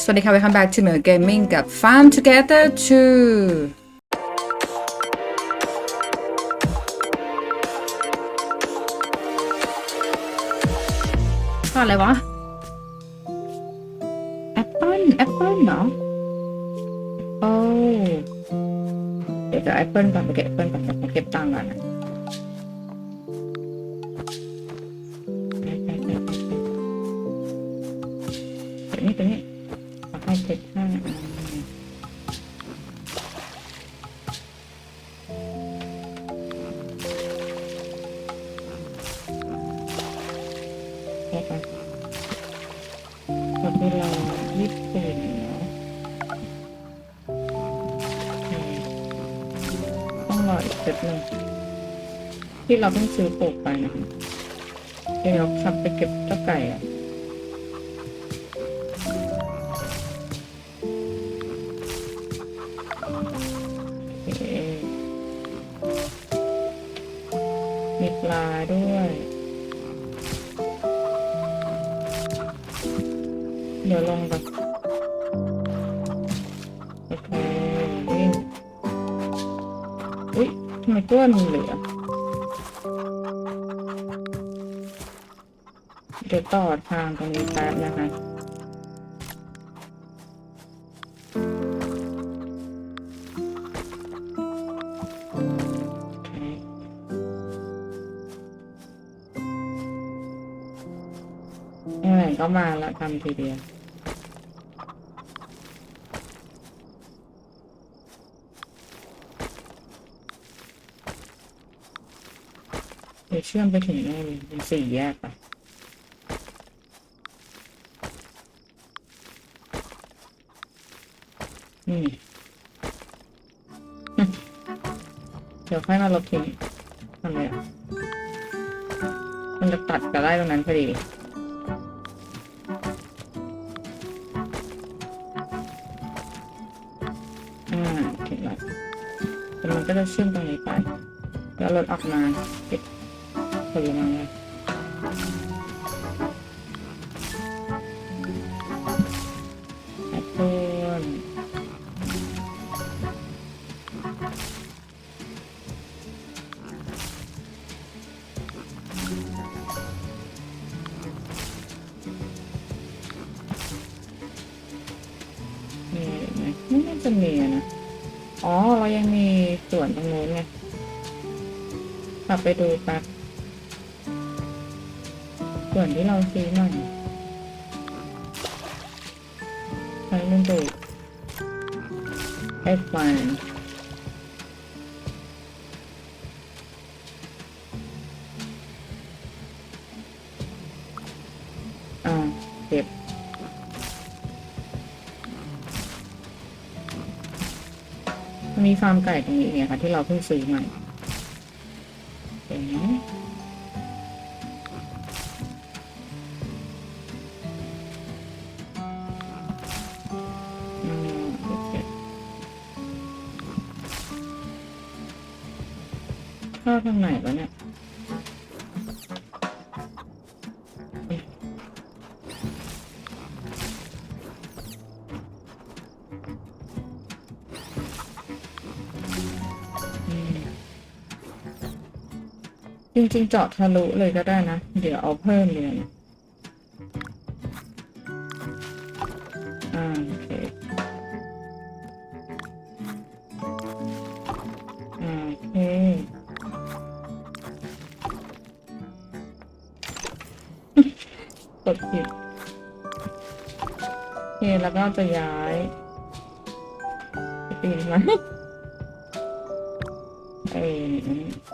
สวัสดีค่ะ welcome back to Mil Gaming กับ Farm Together 2ก็อะไรวะแอปเปิ้ลแอปเปิ้ลเหรอโอ้เดี๋ยวจะแอปเปิ้ลก่อนไปเก็บแอปเปิ้ลก่อนเดี๋ยวผมเก็บตังค์ก่อนนะไปๆๆๆเดี๋ยวนี้เดี๋ยวนี้ขอให้ เจ็ดห้าอันแค่ไปหมดเวลายี่สิบสี่แล้วโอเคต้องรออีกเจ็ดหนึ่งที่เราเพิ่งซื้อปลูกไปนะเดี๋ยวเราขับไปเก็บเจ้าไก่อะ เดี๋ยวต่อทางตรงนี้แป๊บนะคะเคไหนก็มาละทำทีเดียวเดี๋ยวเชื่อมไปถึงแน่เลยเป็นสี่แยกอะ ดี๋ยวค่อยมาลบทิ้งทำไมอะมันจะตัดกับไล่ตรงนั้นพอดีอ่าถึงแล้วแต่มันก็จะเชื่อมตรงนี้ไป แล้วรถออกมาเก็บผลไม้ อ๋อ เรายังมีส่วนตรงนู้นไงกลับไปดูแป๊บส่วนที่เราซื้อหน่อยใช้เงินดู F1 ฟาร์มไก่ตรงนี้นี่ค่ะ ที่เราเพิ่งซื้อมาเห็นไหมอืมโอเคเข้าทางไหนวะเนี่ย จริงๆ เจาะทะลุเลยก็ได้นะ เดี๋ยวเอาเพิ่มเรียนอ่าโอเคอ่าโอเคกดผิดโอเคแล้วก็จะย้ายปีนมาเออ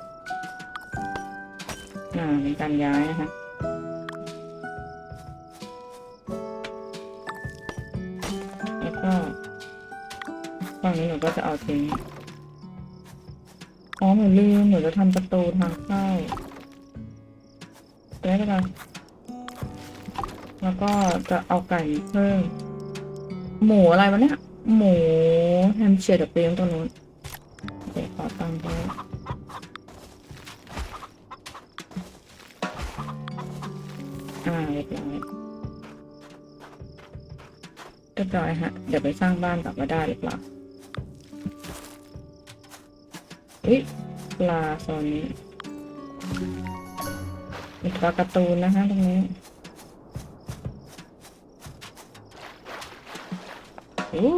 อ่าเป็นการย้ายนะคะแล้วก็ฝั่งนี้หนูก็จะเอาทิ้งอ๋อหนูลืมหนูจะทำประตูทางเข้าได้ไหมล่ะแล้วก็จะเอาไก่เพิ่มหมูอะไรวะเนี่ยหมูแฮมเชียร์เดี๋ยวไปเลี้งตรงนู้น อ่าเรียบร้อยเรียบร้อยฮะ เดี๋ยวไปสร้างบ้านกลับมาได้หรือเปล่าอุ๊ยปลาโซนนี้มีปลาการ์ตูนนะคะตรงนี้อู้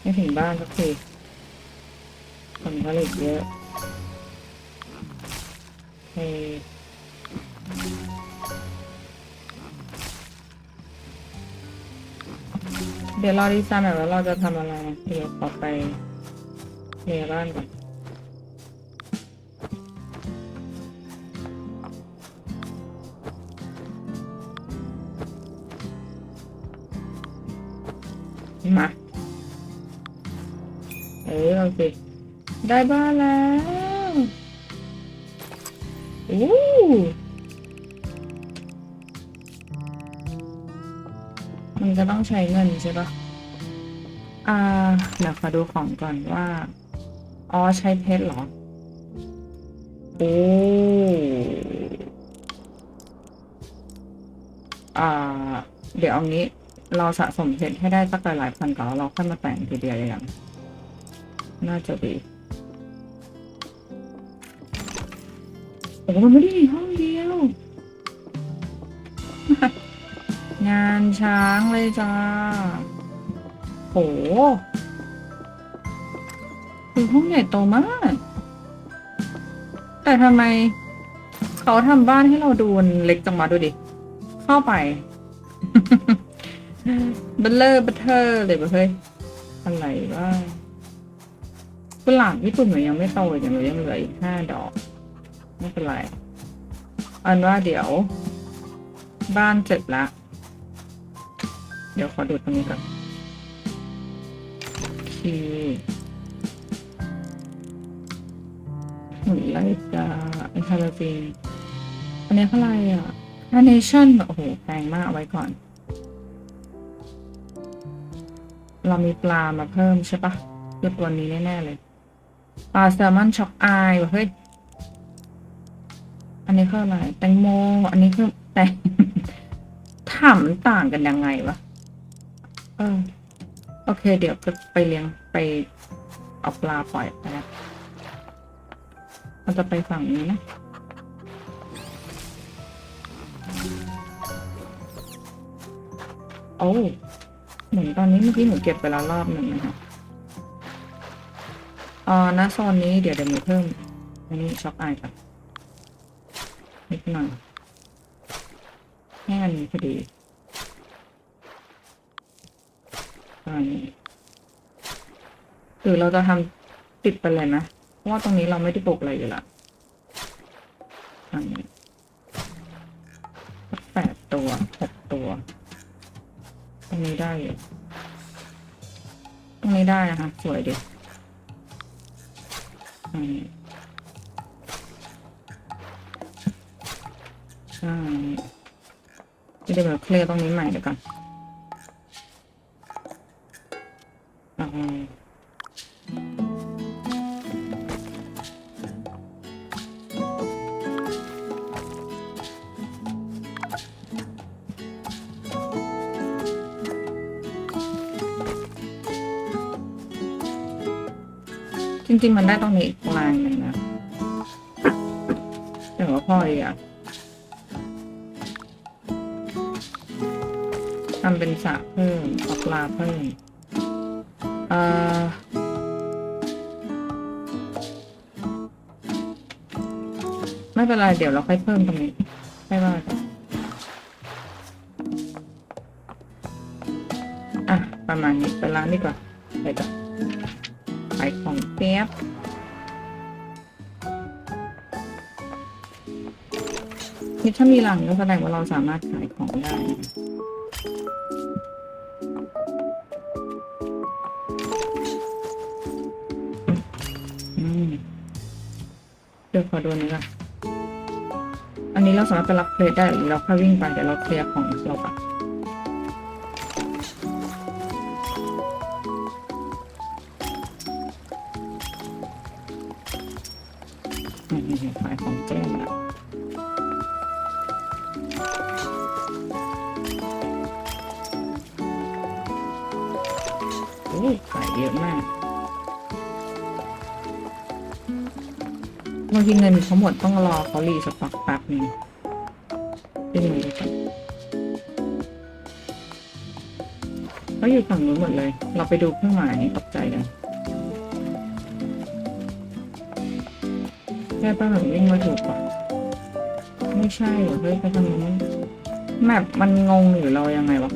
ไม่ถึงบ้านสักทีผลผลิตเยอะเฮ้ เดี๋ยวรอดีไซน์แบบว่าเราจะทำอะไรนะเดี๋ยวขอไปเคลียร์บ้านก่อนมาเออเอาสิได้บ้านแล้วอู้ ช้เงินใช่ปะอ่าเดี๋ยวขอดูของก่อนว่า อ๋อใช้เพชรเหรอ โอ้อ่า เดี๋ยวเอางี้เราสะสมเพชรให้ได้สักหลายๆพันก่อนเราค่อยมาแต่งทีเดียวอย่างน่าจะดีโอ้มันไม่ได้มีห้องเดียว งานช้างเลยจ้า โห คือห้องใหญ่โตมาก แต่ทำไมเขาทำบ้านให้เราดูนเล็กจังมาดูดิ เข้าไป เบลเลอร์เบเทอร์เลยเบเฮ้ย อะไรบ้างกุหลาบญี่ปุ่นหนูยังไม่โตอย่างหนูยังเหลืออีกห้าดอก ไม่เป็นไร อันว่าเดี๋ยว บ้านเสร็จละ เดี๋ยวขอดูตรงนี้ก่อนโอเคหุ่นไลกาไอคาราฟีนอันนี้เท่าไหร่อะ c a r n a t i o n โอ้โหแพงมากเอาไว้ก่อน เรามีปลามาเพิ่มใช่ปะคือตัวนี้แน่ ๆ เลยปลาแซลมอนช็อกอายวะเฮ้ย อันนี้คืออะไรแตงโม อันนี้คือแตงถามมันต่างกันยังไงวะ เออโอเค เดี๋ยวจะไปเลี้ยงไปเอาปลาปล่อยไปนะเราจะไปฝั่งนี้นะโอ้เหมือนตอนนี้เมื่อกี้หนูเก็บไปแล้วรอบหนึ่งนะคะอ่าณโซนนี้เดี๋ยวเดี๋ยวหนูเพิ่มอันนี้ช็อกอายก่อนนิดหน่อยแค่อันนี้พอดี อันนี้หรือเราจะทำติดไปเลยนะเพราะว่าตรงนี้เราไม่ได้ปกอะไรอยู่ละอันนี้แปดตัวหกตัว ตรงนี้ได้อยู่ตรงนี้ได้นะคะสวยดีอันนี้ใช่จะได้แบบเคลียร์ตรงนี้ใหม่เดี๋ยวก่อน จริง ๆ มันได้ตรงนี้อีกลายหนึ่งนะแต่ว่าพ่ออีกอะทำเป็นสระเพิ่มเอปลาเพิ่ม ไม่เป็นไร เดี๋ยวเราค่อยเพิ่มตรงนี้ไม่ว่าอะ ประมาณนี้ไปร้านดีกว่าไปก่อนขายของเปียบนี่ถ้ามีหลังก็แสดงว่าเราสามารถขายของได้นะอืมเดี๋ยวขอดูนี้ก่อนันนี้เราสามารถไปรับเพลทได้หรือเราแค่วิ่งไปเดี๋ยวเราเคลียร์ของเราไปขายของแจ้งแล้วขายเยอะมาก บางทีเงินเขาหมดต้องรอเขารีสต็อกแป๊บนึงเป็นไงดีกันเขาอยู่ฝั่งนู้นหมดเลย เราไปดูเครื่องหมายตกใจกันแค่ป้าหนูวิ่งมาถูกปะไม่ใช่เหรอเฮ้ยไปทางนู้นแมปมันงงหรือเรายังไงวะ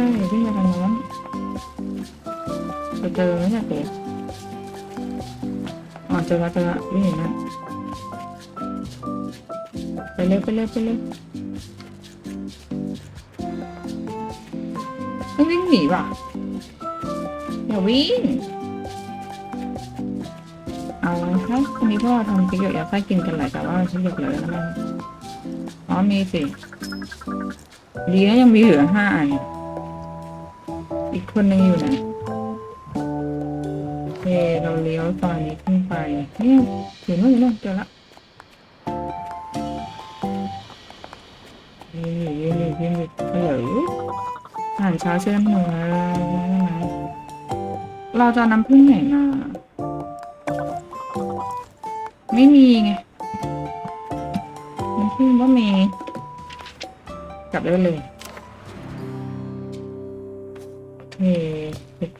ช่วิ่งไปทางโน้นจะเจอไหมเนี่ยเก๋อ๋อเจอแล้วเจอแล้ววิ่งอย่างนั้นไปเร็วไปเร็วไปเร็วไม่วิ่งหนีว่ะอย่าวิ่งเอาถ้าวันนี้พ่อทำพริกหยกยัดไส้กินกันหลายแต่ว่าพริกหยกเหลือแล้วมั้งอ๋อมีสิดีนะยังมีเหลือห้าอัน อีกคนหนึ่งอยู่ไหนโอเคเราเลี้ยวตอนนี้ขึ้นไปเนี่ยอยู่นู่นอยู่นู่นเจอละยืนอยู่ยืนอยู่ยืนอยู่ฮัลโหลอาหารเช้าเชื่อมหนูเราจะน้ำผึ้งไหนมาไม่มีไงมันพูดว่ามี กลับได้เลย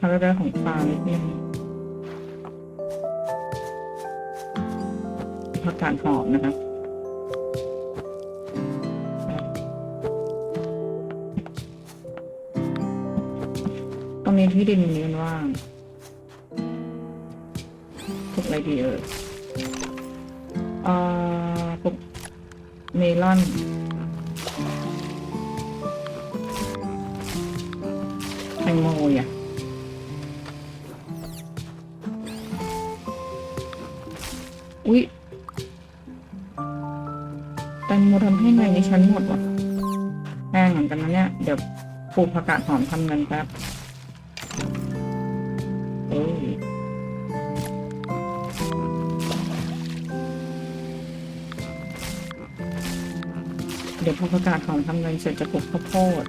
เป็นพาราดาของปลานิดนึงผักกาดหอมนะครับตรงนี้ที่ดินนี้มันว่างปลูกอะไรดีเอ่ยเอ่อปลูกเมลอนแตงโมอะ ฉันหมดวะแพงเหมือนกันนะเนี่ย เดี๋ยวปลูกผักกาดหอมทำเงินแป๊บเอ้ยเดี๋ยวพอประกาศของทำเงินเสร็จจะปลูกข้าวโพด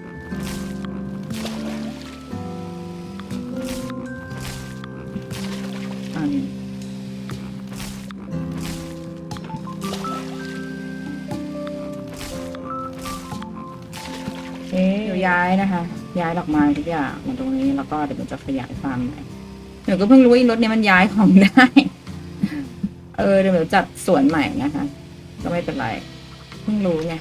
ย้ายนะคะ ย้ายดอกไม้ทุกอย่างมาตรงนี้แล้วก็เดี๋ยวมันจะขยายฟาร์มใหม่เดี๋ยวก็เพิ่งรู้ว่ารถเนี้ยมันย้ายของได้ เออเดี๋ยวจัดสวนใหม่นะคะ ก็ไม่เป็นไร เพิ่งรู้ไง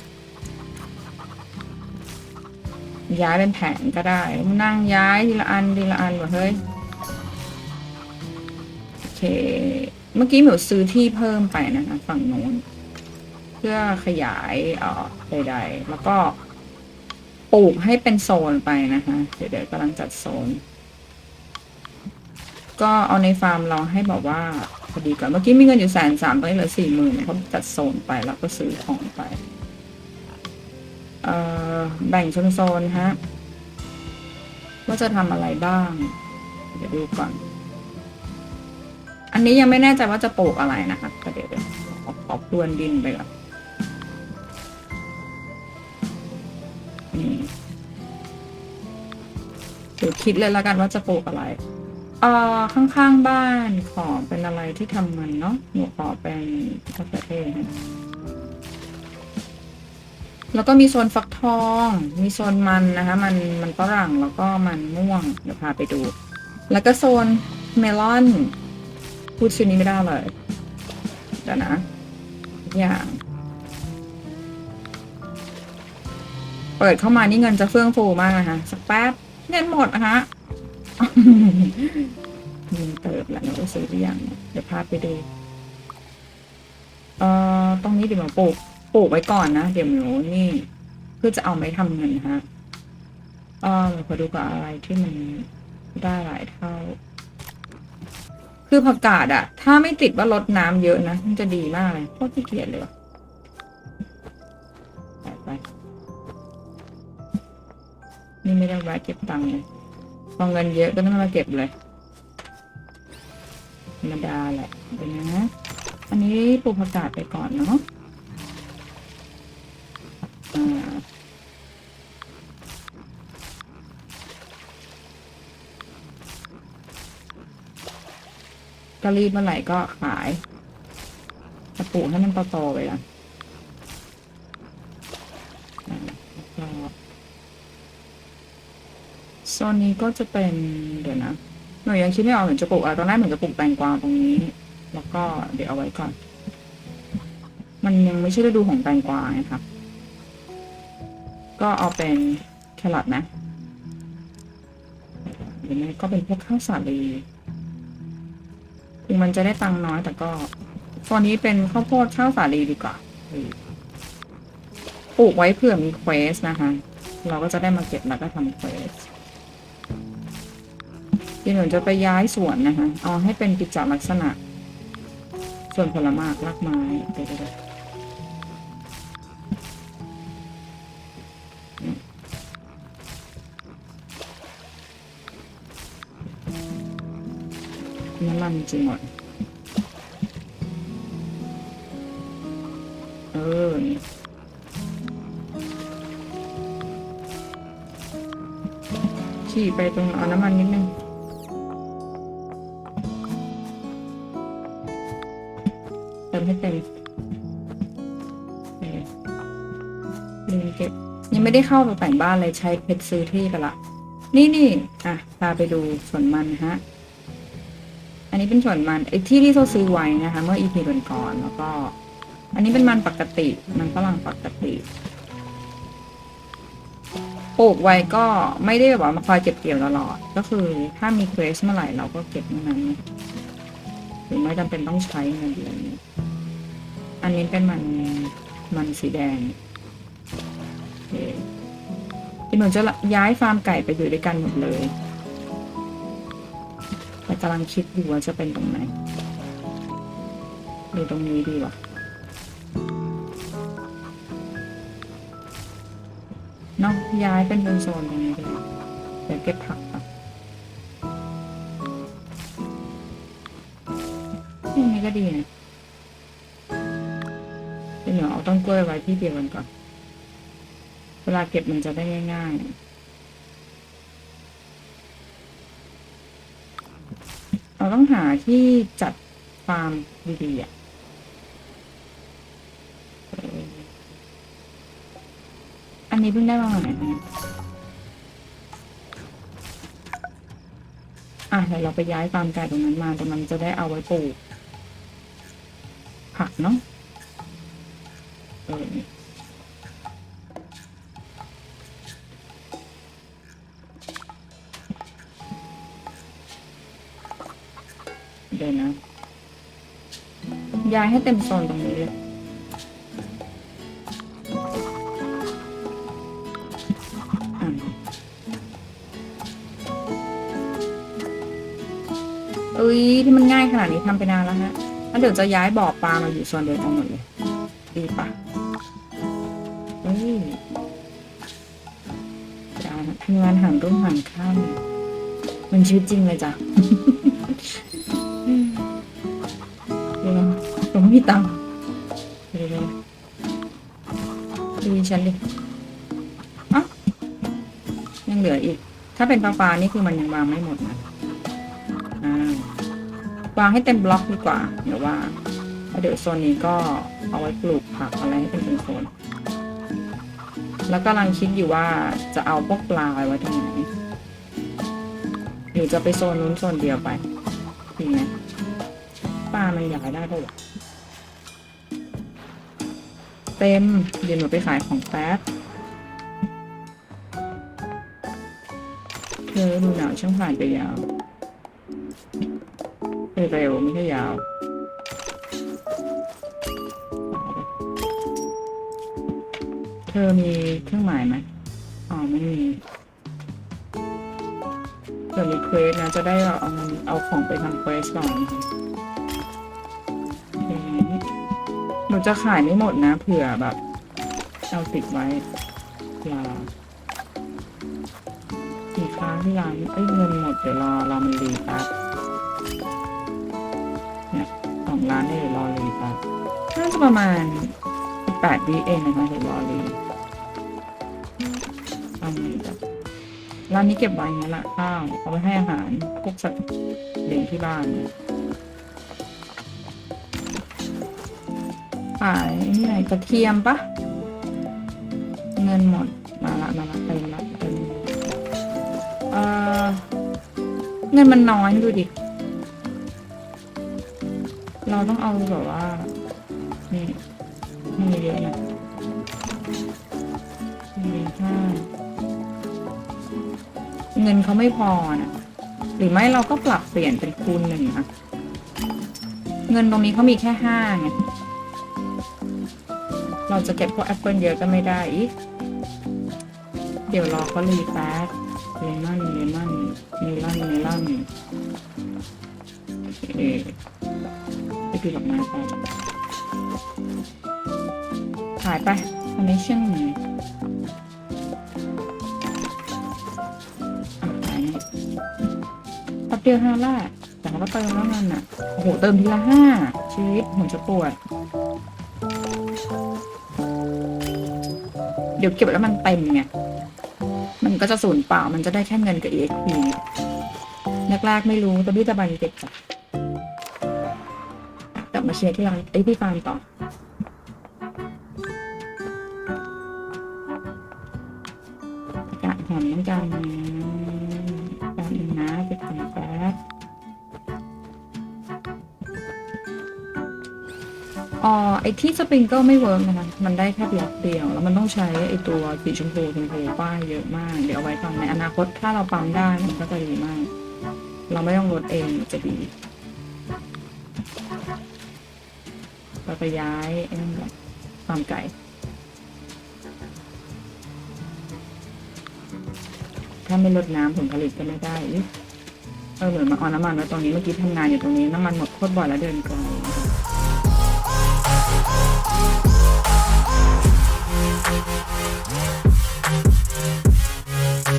ย้ายเป็นแผงก็ได้ นั่งย้ายทีละอันทีละอันว่ะเฮ้ยโอเค เมื่อกี้หมิวซื้อที่เพิ่มไปนะคะฝั่งโน้น เพื่อขยายเอ่อใดๆ แล้วก็ ปลูกให้เป็นโซนไปนะคะ เดี๋ยวเดี๋ยวกำลังจัดโซน ก็เอาในฟาร์มเราให้บอกว่าพอดีก่อนเมื่อกี้มีเงินอยู่แสนสามตอนนี้เหลือสี่หมื่นเขาจัดโซนไปแล้วก็ซื้อของไป เอ่อ แบ่งโซนๆฮะ ว่าจะทำอะไรบ้าง เดี๋ยวดูก่อน อันนี้ยังไม่แน่ใจว่าจะปลูกอะไรนะคะแต่เดี๋ยวเดี๋ยวขอขอพรวนดินไปก่อน เดี๋ยวคิดเลยแล้วกันว่าจะปลูกอะไรเอ่อข้างๆบ้านขอเป็นอะไรที่ทำมันเนาะหนูขอเป็นมะเขือเทศแล้วก็มีโซนฟักทอง มีโซนมันนะคะ มันมันฝรั่งแล้วก็มันม่วง เดี๋ยวพาไปดู แล้วก็โซนเมลอนพูดชื่อนี้ไม่ได้เลยเดี๋ยวนะอย่าง เปิดเข้ามานี่เงินจะเฟื่องฟูมากนะคะสักแป๊บเงินหมดนะคะเงินเติบแล้วเราซื้อหรือยังเนี่ยเดี๋ยวพาไปดูเอ่อตรงนี้เดี๋ยวมาปลูกปลูกไว้ก่อนนะเดี๋ยวหนูนี่เพื่อจะเอาไว้ทำเงินฮะเอ่อขอดูกับอะไรที่มันได้หลายเท่า คือผักกาดอะถ้าไม่ติดว่าลดน้ำเยอะนะมันจะดีมากเลยโคตรขี้เกียจเลยว่ะ นี่ไม่ได้แวะเก็บตังค์เลยพอเงินเยอะก็ต้องมาเก็บเลย ธรรมดาแหละเดี๋ยวนะ อันนี้ปลูกผักกาดไปก่อนเนาะอ่าก็รีบเมื่อไหร่ก็ขายจะปลูกให้มันโตๆไปละอ่าแล้วก็ ซนนี้ก็จะเป็นเดี๋ยวนะหนูยังคิดไม่ออกเหมือนจะปลูกอะไรตอนแรกเหมือนจะปลูกแตงกวาตรงนี้ แล้วก็เดี๋ยวเอาไว้ก่อน มันยังไม่ใช่ฤดูของแตงกวาไงครับ ก็เอาเป็นแครอทนะหรือไม่ก็เป็นพวกข้าวสาลีถึงมันจะได้ตังค์น้อยแต่ก็ ตอนนี้เป็นข้าวโพดข้าวสาลีดีกว่าปลูกไว้เผื่อมีเควสนะคะ เราก็จะได้มาเก็บแล้วก็ทำเควส หนูจะไปย้ายสวนนะคะเอาให้เป็นกิจลักษณะ ส่วนผลไม้รากไม้เดี๋ยวๆน้ำมันจริงหมดเออนี่ขี่ไปตรงเอาน้ำมันนิดนึง ไม่ได้เข้าตกแต่งบ้านเลยใช้เพชรซื้อที่ไปละ นี่นี่อะพาไปดูสวนมันฮะ อันนี้เป็นสวนมันไอ้ที่ที่เราซื้อไว้นะคะ เมื่ออีพีก่อนๆแล้วก็ อันนี้เป็นมันปกติมันฝรั่งปกติปลูกไว้ก็ไม่ได้แบบว่ามาคอยเก็บเกี่ยวตลอด ก็คือถ้ามีเควสเมื่อไหร่เราก็เก็บเมื่อนั้นหรือไม่จำเป็นต้องใช้เงินอะไรอย่างนี้อันนี้เป็นมันมันสีแดง เคที่หนูจะย้ายฟาร์มไก่ไปอยู่ด้วยกันหมดเลยแต่กำลังคิดอยู่ว่าจะเป็นตรงไหนหรือตรงนี้ดีวะเนาะย้ายเป็นเป็นโซนตรงนี้เลยเดี๋ยวเก็บผักก่อนนี้ก็ดีนะเดี๋ยวหนเอาต้นกล้วยไว้ที่เดียวกันก่อน เวลาเก็บมันจะได้ง่ายๆ เราต้องหาที่จัดฟาร์มดีๆอะอันนี้เพิ่งได้มาใหม่นะอะเดี๋ยวเราไปย้ายฟาร์มไก่ตรงนั้นมาแต่มันจะได้เอาไว้ปลูกผักเนาะ เดี๋ยวนะ ย้ายให้เต็มโซนตรงนี้เลยอะเอ้ยที่มันง่ายขนาดนี้ทำไปนานแล้วฮะแล้วเดี๋ยวจะย้ายบ่อปลามาอยู่โซนเดียวกันหมดเลย ดีปะเฮ้ยจ้าทำงานหันรุ่งหันข้ามมันชีวิตจริงเลยจ้ะ มีตังค์เดี๋ยวดูฉันดิอะยังเหลืออีก ถ้าเป็นปลาปลานี่คือมันยังวางไม่หมดนะอ่าวางให้เต็มบล็อกดีกว่า เดี๋ยวว่าแล้วเดี๋ยวโซนนี้ก็เอาไว้ปลูกผักอะไรให้เป็นโซน แล้วกำลังคิดอยู่ว่าจะเอาพวกปลาไว้ตรงไหนหรือจะไปโซนนู้นโซนเดียวไปดีไหมปลามันอยากได้ปะวะ เต็ม เดี๋ยวหนูไปขายของแป๊บเธอดูหนาวช่างผ่านไปยาวไปเร็วไม่ใช่ยาวเธอมีเครื่องหมายไหมอ๋อไม่มีเดี๋ยวมีเควสนะจะได้เอาเงินเอาของไปทำเควสก่อน หนูจะขายไม่หมดนะเผื่อแบบเอาติดไว้เวลามีค่าที่ร้านเอ้ยเงินหมดเดี๋ยวรอรอมันรีแป๊บเนี่ยสองร้านนี่เดี๋ยวรอรีแป๊บน่าจะประมาณแปดวิเองนะคะเดี๋ยวรอรีเอาไงจ้ะร้านนี้เก็บไว้เงั้นละข้าวเอาไปให้อาหารพวกสัตว์เลี้ยงที่บ้าน ขายนี่ไงกระเทียมปะเงินหมดมาละมาละเต็มละเต็มเออเงินมันน้อยดูดิ เราต้องเอาแบบว่า นี่มีเยอะนะมีห้าเงินเขาไม่พอนะหรือไม่เราก็ปรับเปลี่ยนเป็นคูณหนึ่งอะเงินตรงนี้เขามีแค่ห้าไง เราจะเก็บพวกแอปเปิลเยอะก็ไม่ได้อีก เดี๋ยวรอเขารีแป๊บเลมอนเลมอนเมลอนเมลอนเออไปดูดอกไม้ไปขายไปคอนเนคชั่นอ่ายนี่แป๊บเดียวห้าละแต่เขาก็เติมแล้วมันอะ โอ้โห เติมทีละห้าชีวิตผมจะปวด เดี๋ยวเก็บแล้วมันเต็มไง มันก็จะสูญเปล่า มันจะได้แค่เงินกับ EXP แรกๆไม่รู้ต่พี่ตะบันเก็บจ้ะกลับมาเชียร์ที่ร้านไอ้ที่ฟาร์มต่อ อ๋อไอที่สปริงเกิลไม่เวิร์กนะคะมันได้แค่บล็อกเดียว แล้วมันต้องใช้ไอตัวสีชมพูชมพูป้ายเยอะมาก เดี๋ยวเอาไว้ก่อนในอนาคตถ้าเราปั๊มได้มันก็จะดีมาก เราไม่ต้องลดเองจะดีเราไปย้ายไอ้นั่นก่อนฟาร์มไก่ถ้าไม่ลดน้ำผลผลิตก็ไม่ได้เออเหมือนมาเอาน้ำมันไว้ตรงนี้เมื่อกี้ทำงานอยู่ตรงนี้น้ำมันหมดโคตรบ่อยแล้วเดินไกล